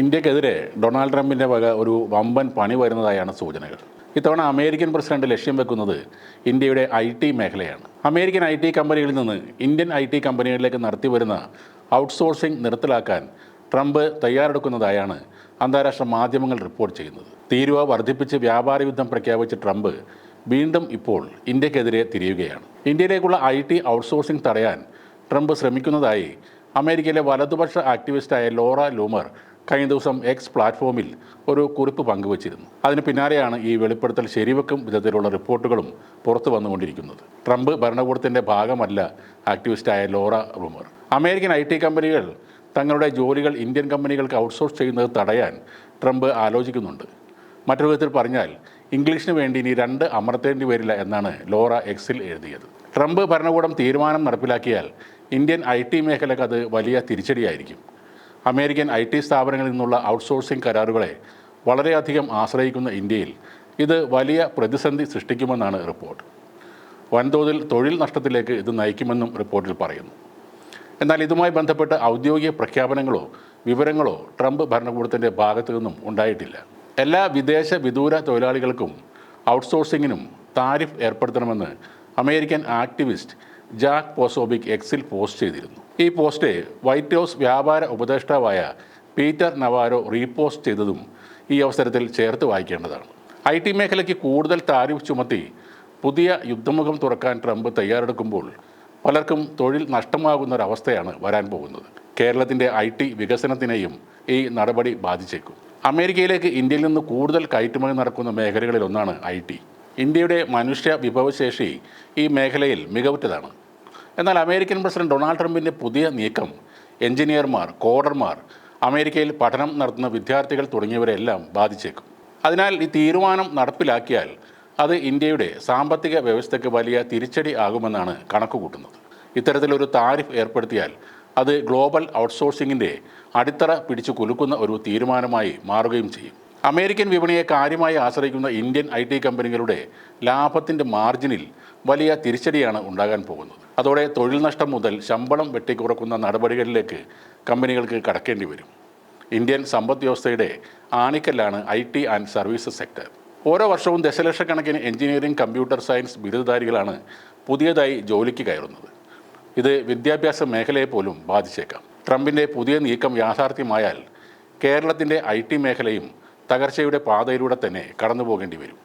ഇന്ത്യക്കെതിരെ ഡൊണാൾഡ് ട്രംപിന്റെ വക ഒരു വമ്പൻ പണി വരുന്നതായാണ് സൂചനകൾ. ഇത്തവണ അമേരിക്കൻ പ്രസിഡന്റ് ലക്ഷ്യം വെക്കുന്നത് ഇന്ത്യയുടെ ഐ ടി മേഖലയാണ്. അമേരിക്കൻ ഐ ടി കമ്പനികളിൽ നിന്ന് ഇന്ത്യൻ ഐ ടി കമ്പനികളിലേക്ക് നടത്തിവരുന്ന ഔട്ട്സോഴ്സിംഗ് നിർത്തലാക്കാൻ ട്രംപ് തയ്യാറെടുക്കുന്നതായാണ് അന്താരാഷ്ട്ര മാധ്യമങ്ങൾ റിപ്പോർട്ട് ചെയ്യുന്നത്. തീരുവ വർദ്ധിപ്പിച്ച് വ്യാപാര യുദ്ധം പ്രഖ്യാപിച്ച ട്രംപ് വീണ്ടും ഇപ്പോൾ ഇന്ത്യക്കെതിരെ തിരിയുകയാണ്. ഇന്ത്യയിലേക്കുള്ള ഐ ടി ഔട്ട്സോഴ്സിംഗ് തടയാൻ ട്രംപ് ശ്രമിക്കുന്നതായി അമേരിക്കയിലെ വലതുപക്ഷ ആക്ടിവിസ്റ്റായ ലോറ ലൂമർ കഴിഞ്ഞ ദിവസം എക്സ് പ്ലാറ്റ്ഫോമിൽ ഒരു കുറിപ്പ് പങ്കുവച്ചിരുന്നു. അതിന് പിന്നാലെയാണ് ഈ വെളിപ്പെടുത്തൽ ശരിവെക്കും വിധത്തിലുള്ള റിപ്പോർട്ടുകളും പുറത്തു വന്നുകൊണ്ടിരിക്കുന്നത്. ട്രംപ് ഭരണകൂടത്തിന്റെ ഭാഗമല്ല ആക്ടിവിസ്റ്റായ Laura Loomer. American I T കമ്പനികൾ തങ്ങളുടെ ജോലികൾ ഇന്ത്യൻ കമ്പനികൾക്ക് ഔട്ട്സോഴ്സ് ചെയ്യുന്നത് തടയാൻ ട്രംപ് ആലോചിക്കുന്നുണ്ട്. മറ്റൊരു വിധത്തിൽ പറഞ്ഞാൽ ഇംഗ്ലീഷിന് വേണ്ടി ഇനി രണ്ട് അമർത്തേണ്ടി വരില്ല എന്നാണ് ലോറ എക്സിൽ എഴുതിയത്. ട്രംപ് ഭരണകൂടം തീരുമാനം നടപ്പിലാക്കിയാൽ ഇന്ത്യൻ ഐ ടി മേഖലക്ക് അത് വലിയ തിരിച്ചടിയായിരിക്കും. അമേരിക്കൻ ഐ ടി സ്ഥാപനങ്ങളിൽ നിന്നുള്ള ഔട്ട്സോഴ്സിംഗ് കരാറുകളെ വളരെയധികം ആശ്രയിക്കുന്ന ഇന്ത്യയിൽ ഇത് വലിയ പ്രതിസന്ധി സൃഷ്ടിക്കുമെന്നാണ് റിപ്പോർട്ട്. വൻതോതിൽ തൊഴിൽ നഷ്ടത്തിലേക്ക് ഇത് നയിക്കുമെന്നും റിപ്പോർട്ടിൽ പറയുന്നു. എന്നാൽ ഇതുമായി ബന്ധപ്പെട്ട ഔദ്യോഗിക പ്രഖ്യാപനങ്ങളോ വിവരങ്ങളോ ട്രംപ് ഭരണകൂടത്തിന്റെ ഭാഗത്തു നിന്നും ഉണ്ടായിട്ടില്ല. എല്ലാ വിദേശ വിദൂര തൊഴിലാളികൾക്കും ഔട്ട്സോഴ്സിങ്ങിനും താരിഫ് ഏർപ്പെടുത്തണമെന്ന് അമേരിക്കൻ ആക്ടിവിസ്റ്റ് ജാക്ക് പോസോബിക് എക്സിൽ പോസ്റ്റ് ചെയ്തിരുന്നു. ഈ പോസ്റ്റ് വൈറ്റ് ഹൗസ് വ്യാപാര ഉപദേഷ്ടാവായ പീറ്റർ നവാരോ റീപോസ്റ്റ് ചെയ്തതും ഈ അവസരത്തിൽ ചേർത്ത് വായിക്കേണ്ടതാണ്. ഐ ടി മേഖലയ്ക്ക് കൂടുതൽ താരിഫ് ചുമത്തി പുതിയ യുദ്ധമുഖം തുറക്കാൻ ട്രംപ് തയ്യാറെടുക്കുമ്പോൾ പലർക്കും തൊഴിൽ നഷ്ടമാകുന്ന ഒരവസ്ഥയാണ് വരാൻ പോകുന്നത്. കേരളത്തിന്റെ ഐ ടി വികസനത്തിനെയും ഈ നടപടി ബാധിച്ചേക്കും. അമേരിക്കയിലേക്ക് ഇന്ത്യയിൽ നിന്ന് കൂടുതൽ കയറ്റുമതി നടക്കുന്ന മേഖലകളിലൊന്നാണ് ഐ ടി. ഇന്ത്യയുടെ മനുഷ്യ വിഭവശേഷി ഈ മേഖലയിൽ മികവുറ്റതാണ്. എന്നാൽ അമേരിക്കൻ പ്രസിഡന്റ് ഡൊണാൾഡ് ട്രംപിന്റെ പുതിയ നീക്കം എഞ്ചിനീയർമാർ കോഡർമാർ അമേരിക്കയിൽ പഠനം നടത്തുന്ന വിദ്യാർത്ഥികൾ തുടങ്ങിയവരെല്ലാം ബാധിച്ചേക്കും. അതിനാൽ ഈ തീരുമാനം നടപ്പിലാക്കിയാൽ അത് ഇന്ത്യയുടെ സാമ്പത്തിക വ്യവസ്ഥയ്ക്ക് വലിയ തിരിച്ചടി ആകുമെന്നാണ് കണക്കുകൂട്ടുന്നത്. ഇത്തരത്തിലൊരു താരിഫ് ഏർപ്പെടുത്തിയാൽ അത് ഗ്ലോബൽ ഔട്ട്സോഴ്സിങ്ങിന്റെ അടിത്തറ പിടിച്ചു കുലുക്കുന്ന ഒരു തീരുമാനമായി മാറുകയും ചെയ്യും. അമേരിക്കൻ വിപണിയെ കാര്യമായി ആശ്രയിക്കുന്ന ഇന്ത്യൻ ഐ ടി കമ്പനികളുടെ ലാഭത്തിന്റെ മാർജിനിൽ വലിയ തിരിച്ചടിയാണ് ഉണ്ടാകാൻ പോകുന്നത്. അതോടെ തൊഴിൽ നഷ്ടം മുതൽ ശമ്പളം വെട്ടിക്കുറക്കുന്ന നടപടികളിലേക്ക് കമ്പനികൾക്ക് കടക്കേണ്ടി വരും. ഇന്ത്യൻ സമ്പദ് വ്യവസ്ഥയുടെ ആണിക്കല്ലാണ് I T and services sector. ഓരോ വർഷവും ദശലക്ഷക്കണക്കിന് എഞ്ചിനീയറിംഗ് കമ്പ്യൂട്ടർ സയൻസ് ബിരുദധാരികളാണ് പുതിയതായി ജോലിക്ക് കയറുന്നത്. ഇത് വിദ്യാഭ്യാസ മേഖലയെ പോലും ബാധിച്ചേക്കാം. ട്രംപിന്റെ പുതിയ നീക്കം യാഥാർത്ഥ്യമായാൽ കേരളത്തിന്റെ ഐ മേഖലയും തകർച്ചയുടെ പാതയിലൂടെ തന്നെ കടന്നു പോകേണ്ടി വരും